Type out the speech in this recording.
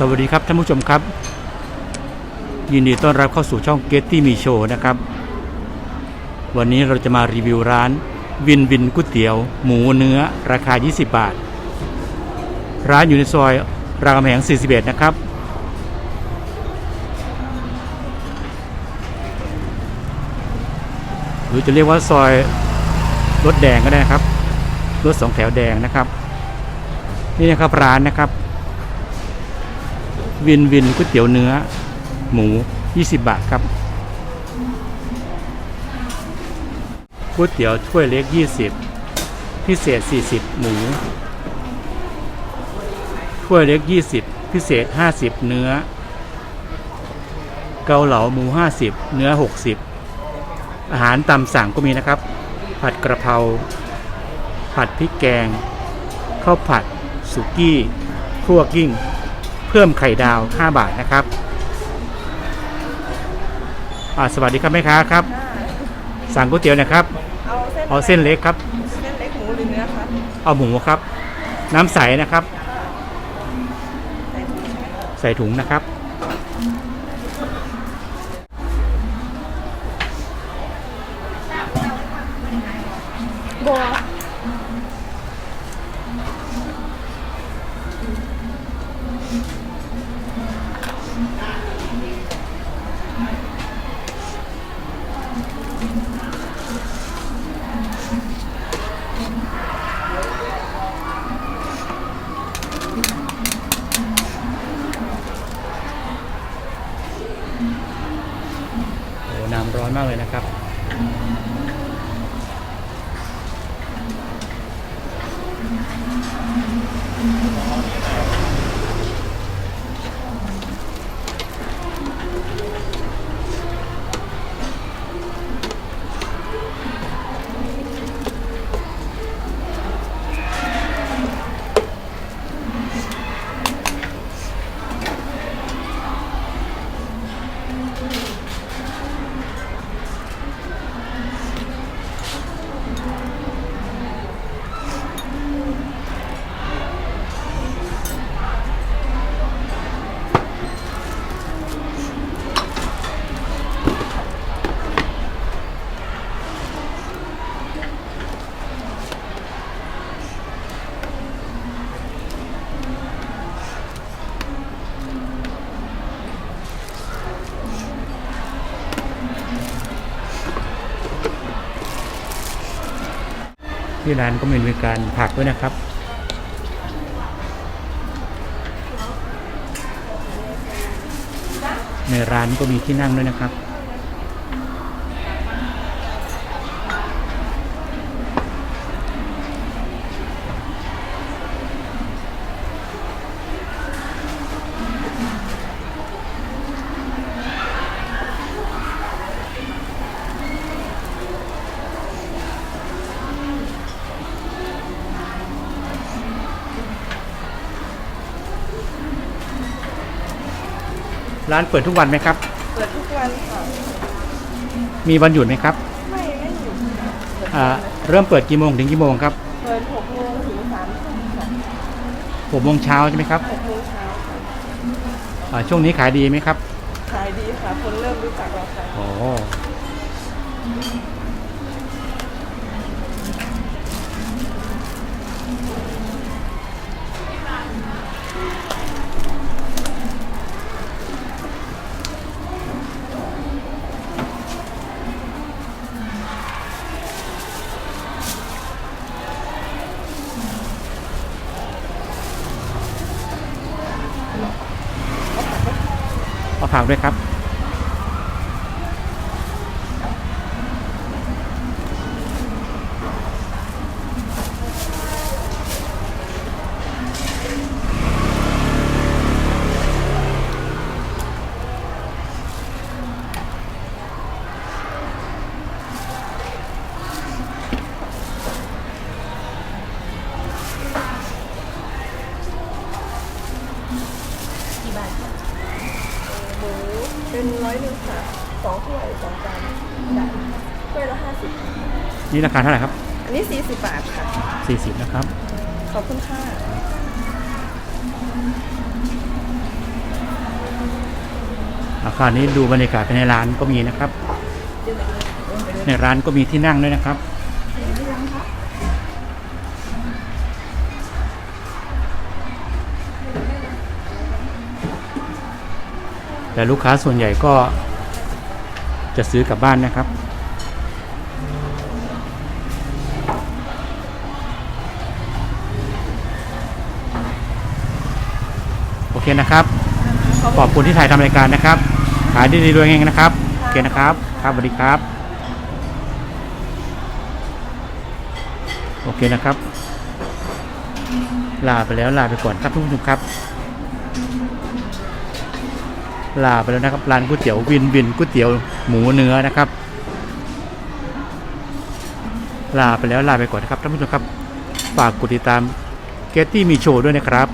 สวัสดีครับท่านผู้ชมครับ ยินดีต้อนรับเข้าสู่ช่องเกตตี้มีโชนะครับ วันนี้เราจะมารีวิวร้าน วินวินก๋วยเตี๋ยว หมูเนื้อ ราคา 20 บาท ร้านอยู่ในซอยรามแหง 41 นะครับ หรือจะเรียกว่าซอยรถแดงก็ได้นะครับรถสองแถวแดงนะครับ นี่นะครับร้านนะครับ วินวินก๋วยเตี๋ยวเนื้อ หมู 20 บาทครับก๋วยเตี๋ยวถ้วยเล็ก 20 พิเศษ 40 หมูถ้วยเล็ก 20 พิเศษ 50 เนื้อ เกาเหลาหมู 50 เนื้อ 60 อาหารตามสั่งก็มีนะครับ ผัดกระเพราผัดพริกแกงข้าวผัดสุกี้คั่วกิ้ง เพิ่มไข่ดาว 5 บาทนะครับอ่าสวัสดีครับแม่ค้าครับ สั่งก๋วยเตี๋ยวหนะครับเอาเส้นเอาเส้นเล็กครับ เส้นเล็กหมูหรือเนื้อคะเอาหมูครับ น้ำใสนะครับ ใส่ถุงใช่ไหมใส่ถุงนะครับบั อ้น้ำร้อนมากเลยนะครับ ที่ร้านก็มีบริการผักด้วยนะครับ ในร้านก็มีที่นั่งด้วยนะครับ ร้านเปิดทุกวันไหมครับ เปิดทุกวันค่ะ มีวันหยุดไหมครับ ไม่ไม่หยุดค่ะเปิดอ่า เริ่มเปิดกี่โมงถึงกี่โมงครับเปิดหกโมงถึงสามทุ่มค่ะหกโมงเช้าใช่ไหมครับหกโมงเช้าค่ะอ่าช่วงนี้ขายดีไหมครับขายดีค่ะ คนเริ่มรู้จักเราค่ะ โอ้ เอาผักด้วยครับ ร้อยหนึ่งค่ะสองถ้วยสองจานจ้ะถ้วยละห้าสิบนี่ราคาเท่าไหร่ครับ อันนี้สี่สิบบาทค่ะสี่สิบนะครับ ขอบคุณค่ะอาคารนี้ดูบรรยากาศภายในร้านก็มีนะครับในร้านก็มีที่นั่งด้วยนะครับ แต่ลูกค้าส่วนใหญ่ก็จะซื้อกลับบ้านนะครับ โอเคนะครับ ขอบคุณที่ถ่ายทำรายการนะครับ ขายดีๆด้วยเองนะครับ โอเคนะครับ ครับสวัสดีครับ โอเคนะครับ ลาไปแล้วลาไปก่อนครับทุกท่านครับ ลาไปแล้วนะครับ ร้านก๋วยเตี๋ยววินวินก๋วยเตี๋ยวหมูเนื้อนะครับ ลาไปแล้วลาไปก่อนนะครับท่านผู้ชมครับ ฝากกดติดตามเกตตี้มีโชว์ด้วยนะครับ